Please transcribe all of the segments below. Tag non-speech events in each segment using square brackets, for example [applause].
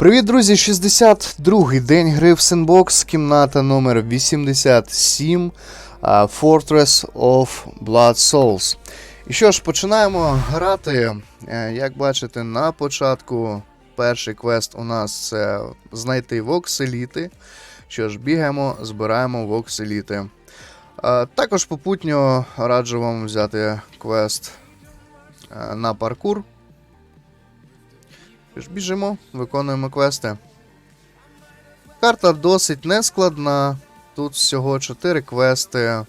Привіт, друзі! 62-й день гри в Sandbox, кімната номер 87 Fortress of Blood Souls. І що ж, починаємо грати. Е, Як бачите, на початку перший квест у нас це знайти вокселіти. Що ж, бігаємо, збираємо вокселіти. Також попутньо раджу вам взяти квест е, на паркур. Біжимо, виконуємо квести. Карта досить нескладна. Тут всього 4 квести,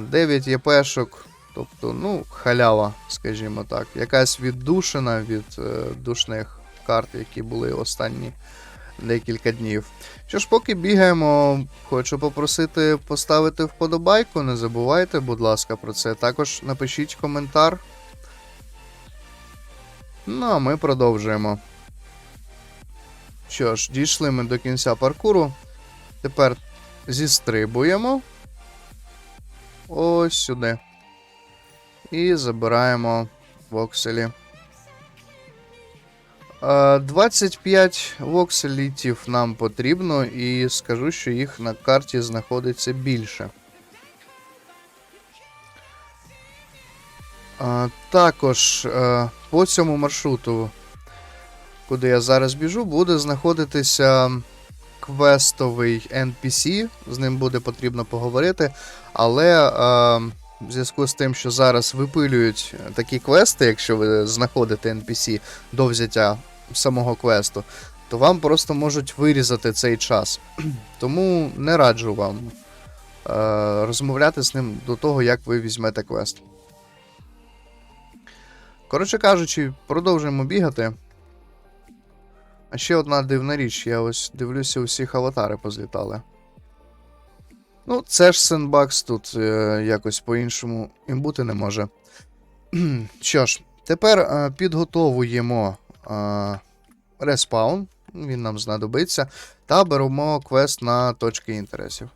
9 ЄПшок, тобто, ну, халява, скажімо так. Якась віддушина від е, душних карт, які були останні декілька днів. Що ж, поки бігаємо, хочу попросити поставити вподобайку. Не забувайте, будь ласка, про це. Також напишіть коментар. Ну, а ми продовжуємо. Що ж, дійшли ми до кінця паркуру. Тепер зістрибуємо. Ось сюди. І забираємо вокселі. Е, 25 вокселітів нам потрібно, і скажу, що їх на карті знаходиться більше. Також е, по цьому маршруту, куди я зараз біжу, буде знаходитися квестовий NPC. З ним буде потрібно поговорити. Але е, в зв'язку з тим, що зараз випилюють такі квести, якщо ви знаходите NPC до взяття самого квесту, то вам просто можуть вирізати цей час. [clears throat] Тому не раджу вам е, розмовляти з ним до того, як ви візьмете квест. Коротше кажучи, продовжуємо бігати. А ще одна дивна річ, я ось дивлюся, усіх аватари позлітали. Ну, це ж Сенбакс тут е, якось по-іншому і бути не може. [clears throat] Що ж, тепер е, підготовуємо е, респаун, він нам знадобиться, та беремо квест на точки інтересів.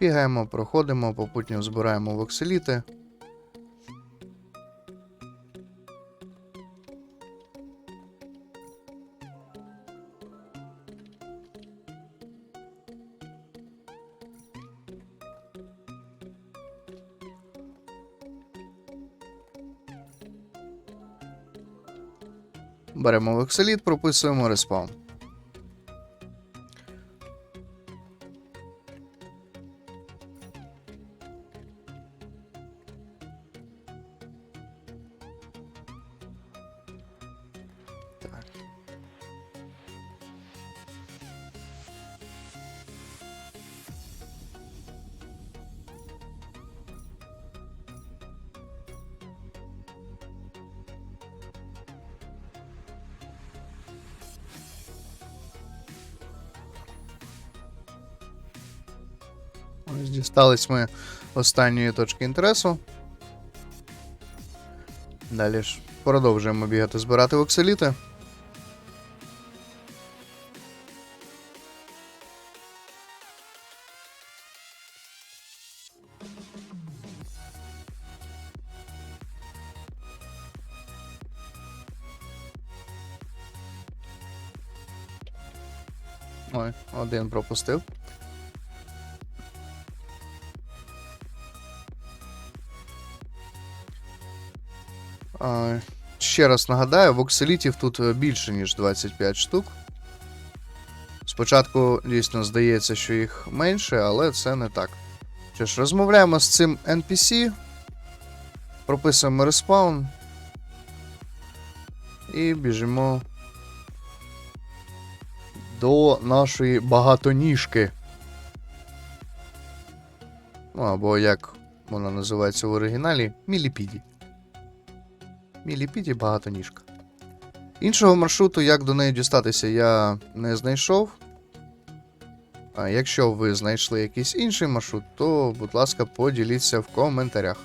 Бігаємо, проходимо, попутньо збираємо вокселіти. Беремо вокселіт, прописуємо респаун. Ось дістались ми останньої точки інтересу. Далі ж продовжуємо бігати, збирати вокселіти. Ой, один пропустив. Ще раз нагадаю, вокселітів тут е, більше, ніж 25 штук. Спочатку, дійсно, здається, що їх менше, але це не так. Що ж, розмовляємо з цим NPC, прописуємо респаун і біжимо до нашої багатоніжки. Ну, або як вона називається в оригіналі, Міліпіді. Міліпіді багатоніжка. Іншого маршруту, як до неї дістатися, я не знайшов. А якщо ви знайшли якийсь інший маршрут, то, будь ласка, поділіться в коментарях.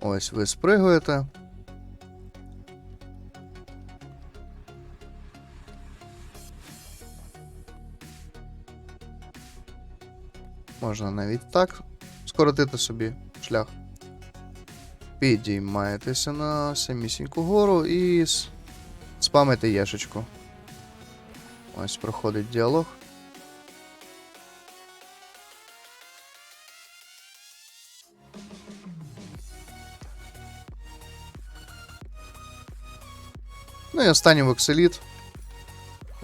Ось ви спригуєте. Можна навіть так скоротити собі шлях. Підіймаєтеся на самісіньку гору і спамите єшечку. Ось проходить діалог. Ну і останній вокселіт.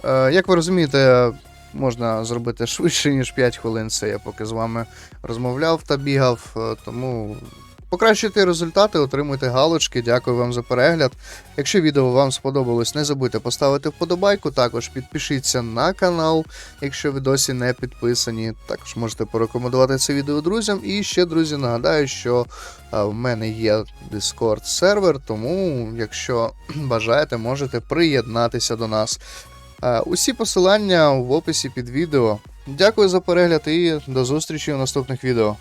Е, як ви розумієте, можна зробити швидше, ніж 5 хвилин. Це я поки з вами розмовляв та бігав. е, Тому покращуйте результати, отримуйте галочки. Дякую вам за перегляд. Якщо відео вам сподобалось, не забудьте поставити вподобайку. Також підпишіться на канал, якщо ви досі не підписані. Також можете порекомендувати це відео друзям. І ще, друзі, нагадаю, що е, в мене є Discord сервер, тому якщо [clears throat] бажаєте, можете приєднатися до нас. Е, Усі посилання в описі під відео. Дякую за перегляд і до зустрічі у наступних відео.